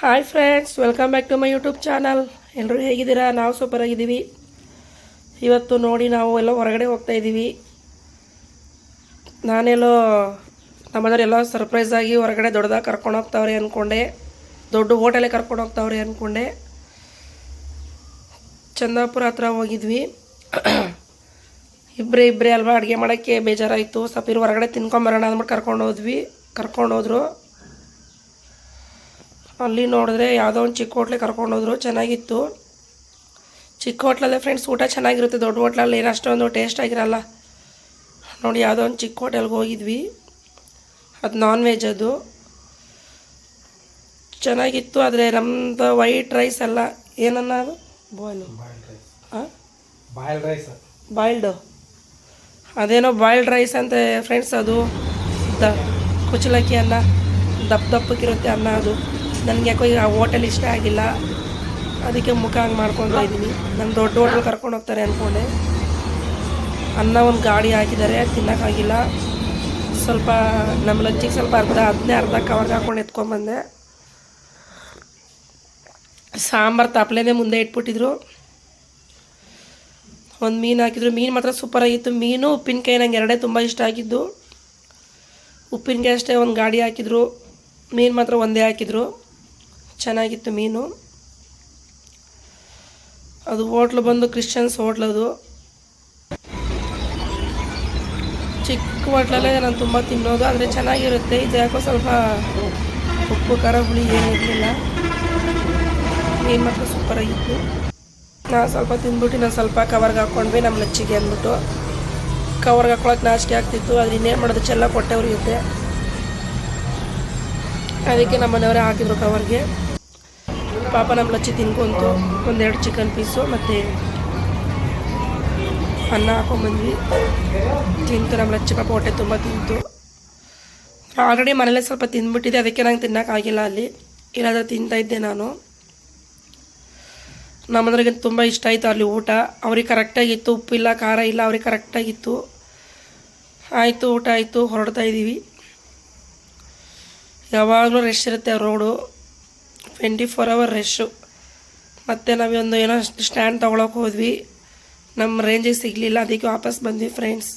Hi friends welcome back to my YouTube channel ಎಲ್ಲರೂ ಹೇಗಿದ್ದೀರಾ? ನಾವು ಸೂಪರ್ ಆಗಿದ್ದೀವಿ. ಇವತ್ತು ನೋಡಿ ನಾವು ಎಲ್ಲ ಹೊರಗಡೆ ಹೋಗ್ತಾ ಇದ್ದೀವಿ. ನಾನೆಲ್ಲೋ ನಮ್ಮದರೆಲ್ಲ ಸರ್ಪ್ರೈಸ್ ಆಗಿ ಹೊರಗಡೆ ದೊಡ್ಡದಾಗಿ ಕರ್ಕೊಂಡು ಹೋಗ್ತಾವ್ರೆ ಅಂದ್ಕೊಂಡೆ ದೊಡ್ಡ ಹೋಟೆಲೇ ಕರ್ಕೊಂಡು ಹೋಗ್ತಾವ್ರೆ ಅಂದ್ಕೊಂಡೆ ಚಂದಾಪುರ ಹತ್ರ ಹೋಗಿದ್ವಿ. ಇಬ್ಬರೇ ಇಬ್ಬರೇ ಅಲ್ವಾ ಅಡುಗೆ ಮಾಡೋಕ್ಕೆ ಬೇಜಾರಾಯಿತು. ಸ್ವಲ್ಪ ಹೊರಗಡೆ ತಿನ್ಕೊಂಬರೋಣ ಅಂದ್ಬಿಟ್ಟು ಕರ್ಕೊಂಡು ಹೋದ್ವಿ. ಕರ್ಕೊಂಡು ಹೋದ್ರು. ಅಲ್ಲಿ ನೋಡಿದ್ರೆ ಯಾವುದೋ ಒಂದು ಚಿಕ್ಕ ಹೋಟ್ಲಿಗೆ ಕರ್ಕೊಂಡು ಹೋದ್ರು ಚೆನ್ನಾಗಿತ್ತು. ಚಿಕ್ಕ ಹೋಟ್ಲಲ್ಲೇ ಫ್ರೆಂಡ್ಸ್ ಊಟ ಚೆನ್ನಾಗಿರುತ್ತೆ ದೊಡ್ಡ ಹೋಟ್ಲಲ್ಲಿ ಏನು ಅಷ್ಟೊಂದು ಟೇಸ್ಟ್ ಆಗಿರಲ್ಲ. ನೋಡಿ ಯಾವುದೋ ಒಂದು ಚಿಕ್ಕ ಹೋಟೆಲ್ಗೆ ಹೋಗಿದ್ವಿ. ಅದು ನಾನ್ ವೆಜ್ ಅದು. ಚೆನ್ನಾಗಿತ್ತು ಆದರೆ ನಮ್ಮದು ವೈಟ್ ರೈಸ್ ಎಲ್ಲ ಏನನ್ನ ಅದು? ಬಾಯ್ಲು ಬಾಯ್ಲ್ಡ್ ರೈಸ್ ಹಾಂ ಬಾಯ್ಲ್ಡ್ ರೈಸ್ ಬಾಯ್ಲ್ಡು ಅದೇನೋ ಬಾಯ್ಲ್ಡ್ ರೈಸ್ ಅಂತ ಫ್ರೆಂಡ್ಸ್ ಅದು. ದ ಕುಚಲಕ್ಕಿ ಅನ್ನ ದಪ್ಪ ದಪ್ಪಕ್ಕಿರುತ್ತೆ ಅನ್ನ ಅದು. ನನಗೆ ಯಾಕೋ ಆ ಹೋಟೆಲ್ ಇಷ್ಟ ಆಗಿಲ್ಲ. ಅದಕ್ಕೆ ಮುಖ ಹಂಗೆ ಮಾಡ್ಕೊತಾ ಇದ್ದೀನಿ. ನಾನು ದೊಡ್ಡ ಹೋಟೆಲ್ ಕರ್ಕೊಂಡು ಹೋಗ್ತಾರೆ ಅಂದ್ಕೊಂಡೆ ಅನ್ನ ಒಂದು ಗಾಡಿ ಹಾಕಿದ್ದಾರೆ ತಿನ್ನೋಕ್ಕಾಗಿಲ್ಲ ಸ್ವಲ್ಪ ನಮ್ಮ ಲಂಚಿಗೆ ಸ್ವಲ್ಪ ಅರ್ಧ ಅದನ್ನೇ ಅರ್ಧ ಕವರ್ಗೆ ಹಾಕೊಂಡು ಎತ್ಕೊಂಡ್ಬಂದೆ ಸಾಂಬಾರು ತಪ್ಪಲೇನೆ ಮುಂದೆ ಇಟ್ಬಿಟ್ಟಿದ್ರು. ಒಂದು ಮೀನು ಹಾಕಿದ್ರು. ಮೀನು ಮಾತ್ರ ಸೂಪರ್ ಆಗಿತ್ತು. ಮೀನು ಉಪ್ಪಿನಕಾಯಿ ನಂಗೆ ಎರಡೇ ತುಂಬ ಇಷ್ಟ ಆಗಿದ್ದು. ಉಪ್ಪಿನಕಾಯಿ ಅಷ್ಟೇ ಒಂದು ಗಾಡಿ ಹಾಕಿದ್ರು. ಮೀನು ಮಾತ್ರ ಒಂದೇ ಹಾಕಿದ್ರು. ಚೆನ್ನಾಗಿತ್ತು ಮೀನು. ಅದು ಹೋಟ್ಲು ಬಂದು ಕ್ರಿಶ್ಚಿಯನ್ಸ್ ಹೋಟ್ಲ್ ಅದು. ಚಿಕ್ಕ ಹೋಟ್ಲಲ್ಲೇ ನಾನು ತುಂಬ ತಿನ್ನೋದು, ಆದರೆ ಚೆನ್ನಾಗಿರುತ್ತೆ. ಇದು ಯಾಕೋ ಸ್ವಲ್ಪ ಉಪ್ಪು, ಖಾರ, ಹುಳಿ ಏನಿರಲಿಲ್ಲ ಮೀನು ಮಾತ್ರ ಸೂಪರಾಗಿತ್ತು ನಾನು ಸ್ವಲ್ಪ ತಿಂದ್ಬಿಟ್ಟು ನಾನು ಸ್ವಲ್ಪ ಕವರ್ಗೆ ಹಾಕ್ಕೊಂಡ್ವಿ ನಮ್ಮ ಲಚ್ಚಿಗೆ ಅಂದ್ಬಿಟ್ಟು. ಕವರ್ಗೆ ಹಾಕೊಳಕ್ಕೆ ನಾಚಿಕೆ ಆಗ್ತಿತ್ತು ಅದು ಇನ್ನೇನು ಮಾಡೋದು, ಚೆಲ್ಲ ಕೊಟ್ಟೆ ಉರಿಯುತ್ತೆ ಅದಕ್ಕೆ ನಮ್ಮ ಮನೆಯವರೇ ಹಾಕಿದ್ರು ಕವರ್ಗೆ ಪಾಪ ನಮ್ಮ ಲಚ್ಚಿ ತಿನ್ಕೊಂತು. ಒಂದೆರಡು ಚಿಕನ್ ಪೀಸು ಮತ್ತು ಅನ್ನ ಹಾಕೊಂಬಂದ್ವಿ. ತಿಂತು ನಮ್ಮ ಲಚ್ಚಿ ಪಾಪ, ಹೊಟ್ಟೆ ತುಂಬ ತಿಂತು. ಆಲ್ರೆಡಿ ಮನೇಲೆ ಸ್ವಲ್ಪ ತಿಂದ್ಬಿಟ್ಟಿದೆ ಅದಕ್ಕೆ ನಂಗೆ ತಿನ್ನೋಕ್ಕಾಗಿಲ್ಲ ಅಲ್ಲಿ. ಇಲ್ಲಾಂದ್ರೆ ತಿಂತಾಯಿದ್ದೆ ನಾನು. ನಮ್ಮದ್ರಿಗೆ ತುಂಬ ಇಷ್ಟ ಆಯಿತು ಅಲ್ಲಿ ಊಟ. ಅವ್ರಿಗೆ ಕರೆಕ್ಟಾಗಿತ್ತು ಉಪ್ಪಿಲ್ಲ ಖಾರ ಇಲ್ಲ, ಅವ್ರಿಗೆ ಕರೆಕ್ಟಾಗಿತ್ತು ಆಯಿತು, ಊಟ ಆಯಿತು, ಹೊರಡ್ತಾ ಇದ್ದೀವಿ ಯಾವಾಗಲೂ ರಶ್ ಇರುತ್ತೆ road twenty four hour rush ಮತ್ತು ನಾವೊಂದು ಏನೋ ಸ್ಟ್ಯಾಂಡ್ ತೊಗೊಳಕ್ಕೆ ಹೋದ್ವಿ. ನಮ್ಮ ರೇಂಜಿಗೆ ಸಿಗಲಿಲ್ಲ, ಅದಕ್ಕೆ ವಾಪಸ್ ಬಂದ್ವಿ ಫ್ರೆಂಡ್ಸ್